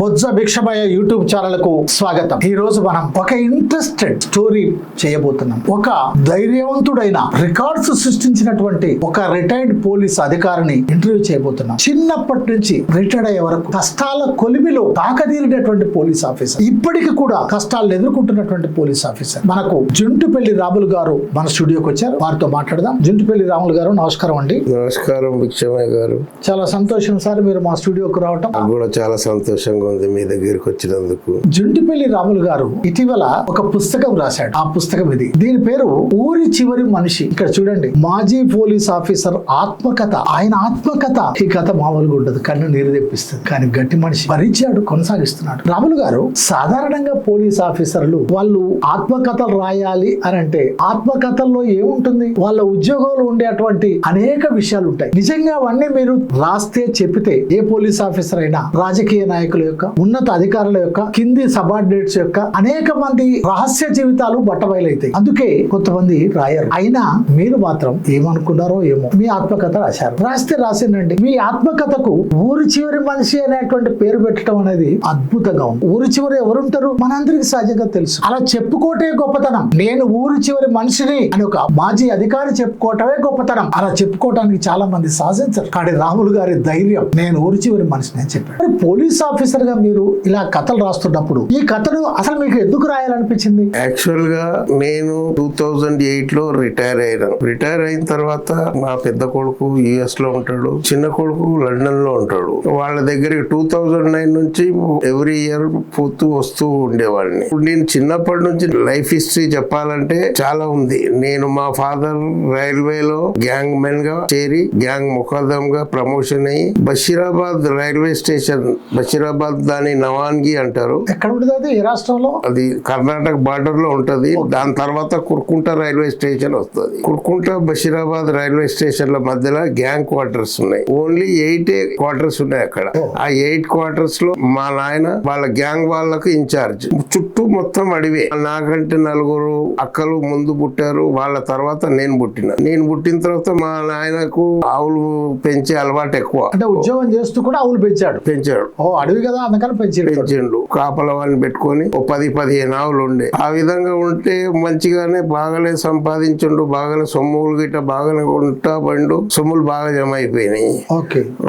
బొజ్జ భిక్షమయ YouTube ఛానల్కు స్వాగతం. ఈ రోజు మనం ఒక ఇంట్రెస్టెడ్ స్టోరీ చేయబోతున్నాం. ఒక ధైర్యవంతుడైన రికార్డ్స్ సృష్టించినటువంటి ఒక రిటైర్డ్ పోలీస్ అధికారిని ఇంటర్వ్యూ చేయబోతున్నాం. చిన్నప్పటి నుంచి రిటైర్డ్ అయ్యే వరకు కష్టాల కొలిమిలో తాకదీరినటువంటి పోలీస్ ఆఫీసర్. ఇప్పటికి కూడా కష్టాలను ఎదుర్కొంటున్నటువంటి పోలీస్ ఆఫీసర్. మనకు జుంటుపల్లి రాములు గారు మన స్టూడియోకి వచ్చారు. వారితో మాట్లాడదాం. జుంటుపల్లి రాములు గారు నమస్కారం అండి. నమస్కారం భిక్షమయ్య గారు. చాలా సంతోషం సార్ మీరు మా స్టూడియోకి రావటం. కూడా చాలా సంతోషంగా ఉంది మీ దగ్గరికి వచ్చినందుకు. జుంటిపల్లి రాములు గారు ఇటీవల ఒక పుస్తకం రాశాడు. ఆ పుస్తకం ఇది. దీని పేరు ఊరి చివరి మనిషి. ఇక్కడ చూడండి. మాజీ పోలీస్ ఆఫీసర్ ఆత్మకథ. ఆయన ఆత్మకథ ఈ కథ మామూలుగా ఉండదు. కన్ను నీరు తెప్పిస్తుంది. కానీ గట్టి మనిషి. పరిచయాడు కొనసాగిస్తున్నాడు. రాములు గారు సాధారణంగా పోలీస్ ఆఫీసర్లు వాళ్ళు ఆత్మకథలు రాయాలి అని అంటే ఆత్మకథల్లో ఏముంటుంది? వాళ్ళ ఉద్యోగంలో ఉండేటువంటి అనేక విషయాలు ఉంటాయి. నిజంగా అవన్నీ మీరు రాస్తే చెప్పితే ఏ పోలీస్ ఆఫీసర్ అయినా రాజకీయ నాయకుల యొక్క ఉన్నత అధికారుల యొక్క కింది సబార్డినేట్స్ యొక్క అనేక మంది రహస్య జీవితాలు బట్టబయలైతాయి. అందుకే కొంతమంది రాయరు. అయినా మీరు మాత్రం ఏమనుకున్నారో ఏమో మీ ఆత్మకథ రాశారు. రాస్తే రాసిందండి మీ ఆత్మకథకు ఊరి చివరి మనిషి అనేటువంటి పేరు పెట్టడం అనేది అద్భుతంగా ఉంది. ఊరి చివరి ఎవరుంటారు? మనందరికి సహజంగా తెలుసు. అలా చెప్పుకోవటే గొప్పతనం. నేను ఊరి చివరి మనిషిని అని ఒక మాజీ అధికారి చెప్పుకోవటమే గొప్పతనం. అలా చెప్పుకోవటానికి చాలా మంది సాధించరు కానీ రాహుల్ గారి ధైర్యం. నేను ఊరి చివరి మనిషిని అని చెప్పాడు పోలీస్ ఆఫీసర్ గా మీరు ఇలా కథలు రాస్తున్నప్పుడు ఈ కథను అసలు మీకు ఎందుకు రాయాలనిపించింది? యాక్చువల్గా నేను టూ థౌజండ్ ఎయిట్లో రిటైర్ అయ్యాను రిటైర్ అయిన తర్వాత మా పెద్ద కొడుకు యుఎస్లో ఉంటాడు చిన్న కొడుకు లండన్లో ఉంటాడు. వాళ్ళ దగ్గర టూ థౌజండ్ నైన్ నుంచి ఎవ్రీ ఇయర్ పోతూ వస్తూ ఉండేవాడిని. ఇప్పుడు నేను చిన్నప్పటి నుంచి లైఫ్ హిస్టరీ చెప్పాలంటే చాలా ఉంది. నేను మా ఫాదర్ రైల్వేలో గ్యాంగ్ మెన్గా చేరి గ్యాంగ్ ముఖాదం గా ప్రమోషన్ అయ్యి బషీరాబాద్ రైల్వే స్టేషన్ బషీరాబాద్ దాని నవాన్గి అంటారు. ఎక్కడ ఉంటుంది అది? ఏ రాష్ట్రంలో? అది కర్ణాటక బార్డర్లో ఉంటది. దాని తర్వాత కుర్కుంట రైల్వే స్టేషన్ వస్తుంది. కుర్కుంట బషీరాబాద్ రైల్వే స్టేషన్ల మధ్యలో గ్యాంగ్ క్వార్టర్స్ ఉన్నాయి. ఓన్లీ ఎయిట్ క్వార్టర్స్ ఉన్నాయి అక్కడ. ఆ ఎయిట్ క్వార్టర్స్లో మా నాయన వాళ్ళ గ్యాంగ్ వాళ్ళకు ఇన్ఛార్జ్ చుట్టూ మొత్తం అడివే. నాకంటే నలుగురు అక్కలు ముందు పుట్టారు. వాళ్ళ తర్వాత నేను పుట్టిన. నేను పుట్టిన తర్వాత మా నాయనకు ఆవులు పెంచే అలవాటు ఎక్కువ. అంటే ఉద్యోగం చేస్తూ కూడా ఆవులు పెంచాడు. పెంచాడు. ఓ అడవి కదా. అందుకని పెంచాడు పెంచిండు కాపల వాళ్ళని పెట్టుకొని ఓ పది పదిహేను ఆవులు ఉండే. ఆ విధంగా ఉంటే మంచిగానే బాగానే సంపాదించుండు బాగానే సొమ్ములు గిట్ట బాగానే ఉంటా పండు. సొమ్ములు బాగా జమ అయిపోయినాయి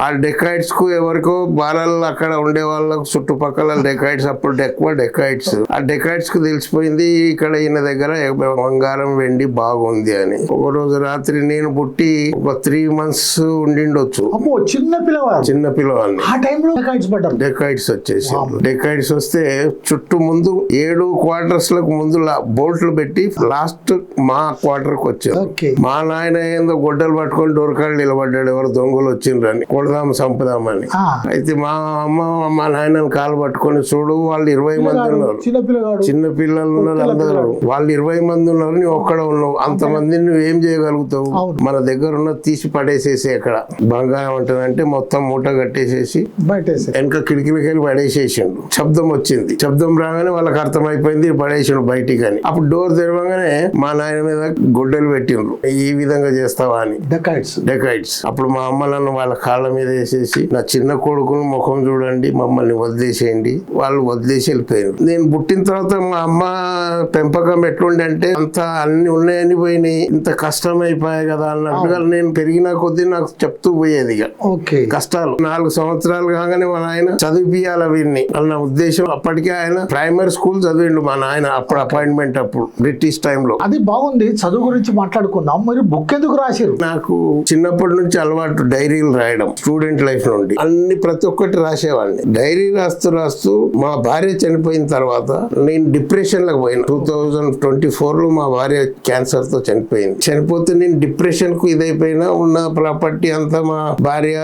ఆ డెకాయిడ్స్కు ఎవరికో బాలలు అక్కడ ఉండే వాళ్ళకు చుట్టుపక్కల డెకాయిడ్స్ అప్పుడు ఎక్కువ డెకాయిడ్స్. ఆ డెకాయిడ్స్కు తెలిసిపోయింది ఇక్కడ ఈయన దగ్గర బంగారం వెండి బాగుంది అని. ఒక రోజు రాత్రి నేను పుట్టి ఒక త్రీ మంత్స్ ఉండిండొచ్చు. చిన్న పిల్లవాడు. చిన్న పిల్లవాడిని. ఆ టైంలో కాయిట్స్ పడ్డారు. డెకాయిడ్స్ వచ్చేసి డెకాయిడ్స్ వస్తే చుట్టూ ముందు ఏడు క్వార్టర్స్లకు ముందు బోల్ట్లు పెట్టి లాస్ట్ మా క్వార్టర్కి వచ్చారు ఓకే. మా నాయన ఏందో గొడ్డలు పట్టుకొని డోరకాళ్ళు నిలబడ్డాడు. ఎవరు దొంగలు వచ్చిండ్రని. కొడదాం చంపుదామని. ఆ, అయితే మా అమ్మ మా నాయనని కాలు పట్టుకొని చూడు వాళ్ళు ఇరవై మంది ఉన్నారు. చిన్న పిల్లలు ఉన్నారు అందరూ. వాళ్ళు ఇరవై మంది ఉన్నారు నువ్వు ఒక్కడ ఉన్నావు. అంతమందిని నువ్వు ఏం చేయగలుగుతావు. మన దగ్గర ఉన్న తీసి పడేసేసి అక్కడ. బంగారం ఉంటుందంటే మొత్తం మూట కట్టేసేసి వెనక కిటికీలకి వెళ్ళి పడేసేసిండు. శబ్దం వచ్చింది. శబ్దం రాగానే వాళ్ళకి అర్థమైపోయింది పడేసిండు బయటికి అని అప్పుడు డోర్ తెరవగానే మా నాయన మీద గొడ్డలు పెట్టిండ్రు. ఈ విధంగా చేస్తావా? అని. Dacoits dacoits. అప్పుడు మా అమ్మ నన్ను వాళ్ళ కాళ్ళ మీద వేసేసి నా చిన్న కొడుకును ముఖం చూడండి మమ్మల్ని వదిలేసేయండి. వాళ్ళు వదిలేసి వెళ్ళిపోయారు. నేను పుట్టిన తర్వాత మా అమ్మ పెంపకం ఎట్లుండే అంటే అంత అన్ని ఉన్నాయని పోయినాయి ఇంత కష్టం అయిపోయాయి కదా అన్నట్టుగా నేను పెరిగిన కొద్దీ నాకు చెప్తూ పోయేది ఇక. ఓకే. కష్టాలు. నాలుగు సంవత్సరాలు కాగానే మా నాయన చదివిపియాలి వీరిని అన్న ఉద్దేశం అప్పటికే ఆయన ప్రైమరీ స్కూల్ చదివిండు మా నాయన అప్పుడు అపాయింట్మెంట్ అప్పుడు బ్రిటిష్ టైంలో. అది బాగుంది చదువు గురించి మాట్లాడుకుందాం. మరి బుక్ ఎందుకు రాశారు నాకు చిన్నప్పటి నుంచి అలవాటు డైరీలు రాయడం స్టూడెంట్ లైఫ్ నుండి. అన్ని ప్రతి ఒక్కటి రాసేవాడిని. డైరీ రాస్తూ రాస్తూ మా భార్య చనిపోయిన తర్వాత నేను డిప్రెషన్లకు పోయిన. టూ థౌజండ్ ట్వంటీ ఫోర్లో మా భార్య క్యాన్సర్తో చనిపోయింది. చనిపోతే నేను డిప్రెషన్కు ఇదైపోయినా ఉన్న ప్రాపర్టీ అంతా మా భార్య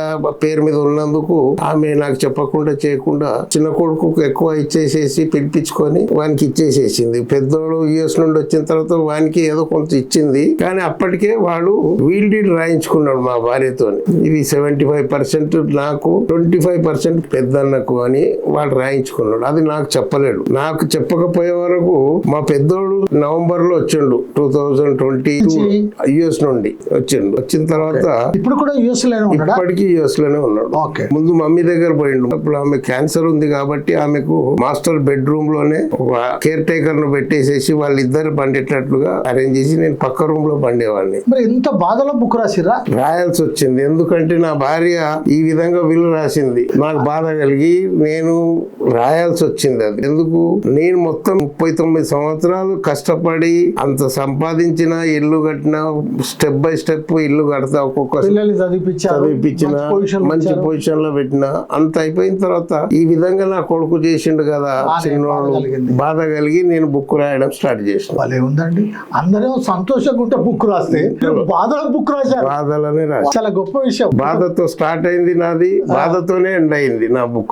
పేరు మీద ఉన్నందుకు ఆమె నాకు చెప్పకుండా చేయకుండా చిన్న కొడుకు ఎక్కువ ఇచ్చేసేసి పిలిపించుకొని వానికి ఇచ్చేసేసింది. పెద్దోడు యుఎస్ నుండి వచ్చిన తర్వాత వానికి ఏదో కొంత ఇచ్చింది. కానీ అప్పటికే వాడు వీల్ డీడ్ రాయించుకున్నాడు మా భార్యతో ఇది సెవెంటీ ఫైవ్ పర్సెంట్ నాకు ట్వంటీ ఫైవ్ పర్సెంట్ పెద్దన్నకు అని వాడు రాయించుకున్నాడు. అది నాకు చెప్పలేడు. నాకు చెప్పకపోయే వరకు మా పెద్దోడు నవంబర్లో వచ్చిండు టూ థౌజండ్ ట్వంటీ యుఎస్ నుండి వచ్చిండు. వచ్చిన తర్వాత ఇప్పుడు కూడా యుఎస్లోనే ఇప్పటికీ యుఎస్లోనే ఉన్నాడు. ఓకే. ముందు మమ్మీ దగ్గర పోయిండు. అప్పుడు ఆమె క్యాన్సర్ ఉంది కాబట్టి ఆమెకు మాస్టర్ బెడ్రూమ్లోనే ఒక కేర్ టేకర్ను పెట్టేసేసి వాళ్ళిద్దరు పండేటట్లుగా అరేంజ్ చేసి నేను పక్క రూమ్లో పండేవాడిని. మరి ఎంత బాధలో బుక్ రాసిరా రాయాల్సి వచ్చింది. ఎందుకంటే నా భార్య ఈ విధంగా విల్లు రాసింది. నాకు బాధ కలిగి నేను రాయాల్సి వచ్చింది అది. ఎందుకు? నేను మొత్తం ముప్పై తొమ్మిది సంవత్సరాలు కష్టపడి అంత సంపాదించిన ఇల్లు కట్టిన స్టెప్ బై స్టెప్ ఇల్లు కడతా ఒక్కొక్క చదివిపించిన మంచి పొజిషన్లో పెట్టిన అంత అయిపోయిన తర్వాత ఈ విధంగా నా కొడుకు చేసిండు కదా చిన్నోడు. బాధ కలిగి నేను బుక్ రాయడం స్టార్ట్ చేసిన. భలే ఉందండి. అందరూ సంతోషంగా ఉంటే బుక్ రాస్తే. బాధలో బుక్ రాశారు. బాధలనే రాసి చాలా గొప్ప విషయం. బాధతో స్టార్ట్ అయింది నాది. బాధతోనే ఎండ్ అయింది నా బుక్.